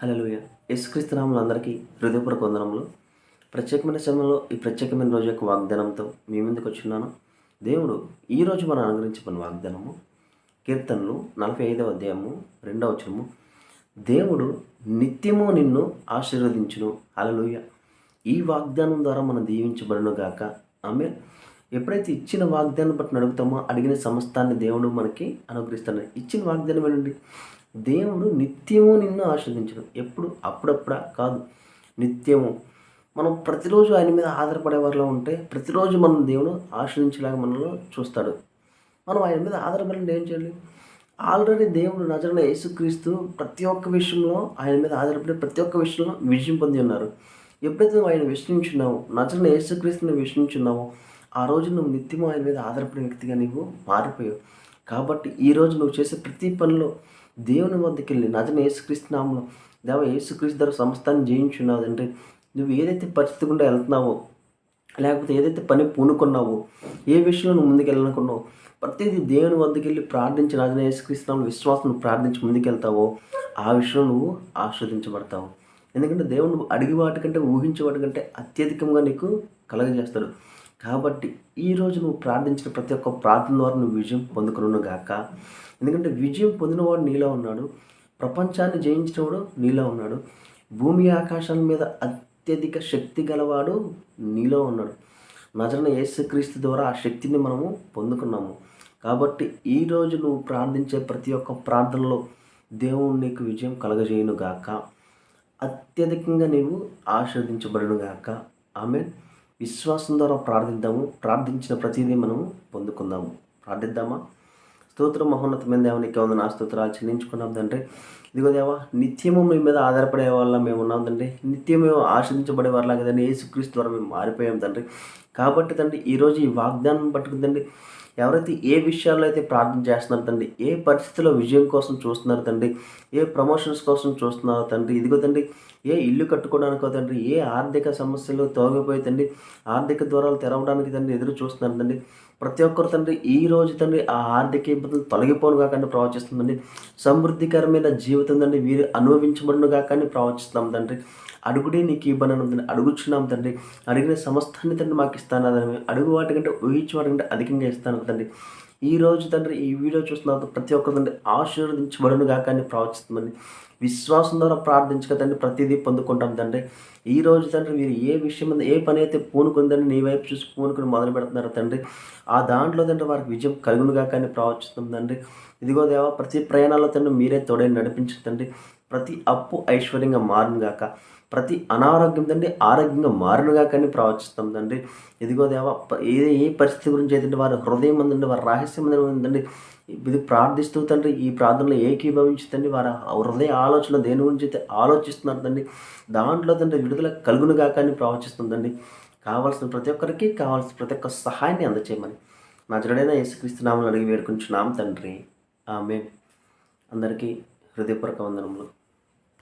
హలోయ యేసుక్రీస్తునాములు అందరికీ హృదయపూర్వక వందనములు. ప్రత్యేకమైన సమయంలో ఈ ప్రత్యేకమైన రోజు యొక్క వాగ్దానంతో మీ ముందుకు వచ్చున్నాను. దేవుడు ఈరోజు మనం అనుగ్రహించిన వాగ్దానము కీర్తనలు నలభై ఐదవ అధ్యాయము రెండవ వచనము. దేవుడు నిత్యము నిన్ను ఆశీర్వదించును. హలలుయ ఈ వాగ్దానం ద్వారా మనం దీవించబడును గాక. ఆమె ఎప్పుడైతే ఇచ్చిన వాగ్దానం బట్టి అడుగుతామో అడిగిన సమస్తాన్ని దేవుడు మనకి అనుగ్రహిస్తాడు. ఇచ్చిన వాగ్దానం ఏంటండి? దేవుడు నిత్యము నిన్ను ఆస్వాదించడం ఎప్పుడు? అప్పుడప్పుడా? కాదు. నిత్యము. మనం ప్రతిరోజు ఆయన మీద ఆధారపడే వారిలో ఉంటే ప్రతిరోజు మనం దేవుడు ఆశ్రయించేలాగా మనలో చూస్తాడు. మనం ఆయన మీద ఆధారపడి ఏం చేయాలి? ఆల్రెడీ దేవుడు నజరణ యేసుక్రీస్తు ప్రతి ఒక్క విషయంలో ఆయన మీద ఆధారపడి ప్రతి ఒక్క విషయంలో విజయం పొంది ఉన్నారు. ఎప్పుడైతే నువ్వు ఆయన విశ్వసించున్నావో నజరణ యేసుక్రీస్తుని విశ్వసించున్నావో ఆ రోజు నువ్వు నిత్యము ఆయన మీద ఆధారపడిన వ్యక్తిగా నీవు మారిపోయావు. కాబట్టి ఈరోజు నువ్వు చేసే ప్రతి పనిలో దేవుని వద్దకి వెళ్ళి నజన యేసుక్రీస్తునామంలో దేవ యేసుక్రీస్తు ధర సంస్థాన్ని జయించున్నావు అంటే నువ్వు ఏదైతే పరిస్థితి గుండా వెళ్తున్నావో లేకపోతే ఏదైతే పని పూనుకున్నావో ఏ విషయంలో నువ్వు ముందుకెళ్ళనుకున్నావు ప్రతిదీ దేవుని వద్దకు వెళ్ళి ప్రార్థించి నజన యేసుక్రీస్తునామం విశ్వాసం ప్రార్థించి ముందుకెళ్తావో ఆ విషయంలో నువ్వు ఆస్వాదించబడతావు ఎందుకంటే దేవుడు అడిగి వాటికంటే ఊహించే వాటికంటే అత్యధికంగా నీకు కలగజేస్తాడు. కాబట్టి ఈరోజు నువ్వు ప్రార్థించిన ప్రతి ఒక్క ప్రార్థన ద్వారా నువ్వు విజయం పొందుకును గాక. ఎందుకంటే విజయం పొందినవాడు నీలో ఉన్నాడు. ప్రపంచాన్ని జయించినవాడు నీలో ఉన్నాడు. భూమి ఆకాశాల మీద అత్యధిక శక్తి గలవాడు నీలో ఉన్నాడు. నజరన యేసుక్రీస్తు ద్వారా ఆ శక్తిని మనము పొందుకున్నాము. కాబట్టి ఈరోజు నువ్వు ప్రార్థించే ప్రతి ఒక్క ప్రార్థనలో దేవుడు నీకు విజయం కలగజేయును గాక. అత్యధికంగా నీవు ఆస్వాదించబడును గాక. ఆమె విశ్వాసం ద్వారా ప్రార్థిద్దాము. ప్రార్థించిన ప్రతిదీ మనము పొందుకుందాము. ప్రార్థిద్దామా? స్తోత్రం మహోన్నతమైన దేవునికి ఉంది నా స్తోత్రాలు చెల్లించుకున్నాం తండ్రి. ఇదిగో దేవా నిత్యము మీ మీద ఆధారపడే వాళ్ళ మేము ఉన్నాం తండ్రి. నిత్యం మేము ఆశ్రదించబడే వాళ్ళ కదండి ఏసుక్రీస్తు ద్వారా మేము మారిపోయాం తండ్రి. కాబట్టి తండ్రి ఈరోజు ఈ వాగ్దానం పట్టుకుందండి ఎవరైతే ఏ విషయాల్లో అయితే ప్రార్థన చేస్తున్నారు తండ్రి ఏ పరిస్థితిలో విజయం కోసం చూస్తున్నారు తండ్రి ఏ ప్రమోషన్స్ కోసం చూస్తున్నారు తండ్రి ఇదిగో తండ్రి ఏ ఇల్లు కట్టుకోవడానికో తండ్రి ఏ ఆర్థిక సమస్యలు తోగిపోయి తండ్రి ఆర్థిక ద్వారాలు తెరవడానికి తండ్రి ఎదురు చూస్తున్నారు తండ్రి. ప్రతి ఒక్కరు తండ్రి ఈ రోజు తండ్రి ఆ ఆర్థిక ఇబ్బందులు తొలగిపోను కాకండి ప్రవచిస్తుందండి సమృద్ధికరమైన జీవితం తండ్రి వీరు అనుభవించబడును కాకండి ప్రవచిస్తున్నాం తండ్రి. అడుగుడే నీకు ఇవ్వనని తండ్రి అడుగుచున్నాం తండ్రి. అడిగిన సమస్తాన్ని తండ్రి మాకు ఇస్తాను అదని అడుగు వాటికంటే ఊహించే వాటికంటే అధికంగా ఇస్తాను. తండ్రి. ఈ రోజు తండ్రి ఈ వీడియో చూస్తున్న ప్రతి ఒక్కరు తండ్రి ఆశీర్వదించబడును గాక అని ప్రవచిస్తుందండి విశ్వాసం ద్వారా ప్రార్థించక తండ్రి ప్రతిదీ పొందుకుంటాం తండ్రి. ఈ రోజు తండ్రి మీరు ఏ విషయం ఏ పని అయితే పూనుకుందని నీ వైపు చూసి పూనుకుని మొదలు పెడుతున్నారు తండ్రి ఆ దాంట్లో తండ్రి వారికి విజయం కలుగునుగా కానీ ప్రవచిస్తుంది తండ్రి. ఇదిగో దేవా ప్రతి ప్రయాణాల్లో తండ్రి మీరే తోడే నడిపించండి ప్రతి అప్పు ఐశ్వర్యంగా మారునుగాక ప్రతి అనారోగ్యం తండ్రి ఆరోగ్యంగా మారునుగాక అని ప్రవచిస్తాం తండ్రి. ఇదిగో దేవ ఏ ఏ పరిస్థితి గురించి అయితే వారి హృదయం ఉందండి వారి రహస్యం ఉందండి ఇది ప్రార్థిస్తూ తండ్రి ఈ ప్రార్థనలో ఏకీభవించుతండి వారి హృదయ ఆలోచన దేని గురించి అయితే ఆలోచిస్తున్నారు తండ్రి దాంట్లో తండ్రి విడుదల కలుగునుగాక అని ప్రవచిస్తుందండి కావాల్సిన ప్రతి ఒక్కరికి కావాల్సిన ప్రతి ఒక్క సహాయాన్ని అందచేయమని. నా జడైన యేసుక్రీస్తునామని అడిగి వేడుకుంటున్నాం తండ్రి. ఆమె అందరికీ హృదయపూర్వక వందనములు.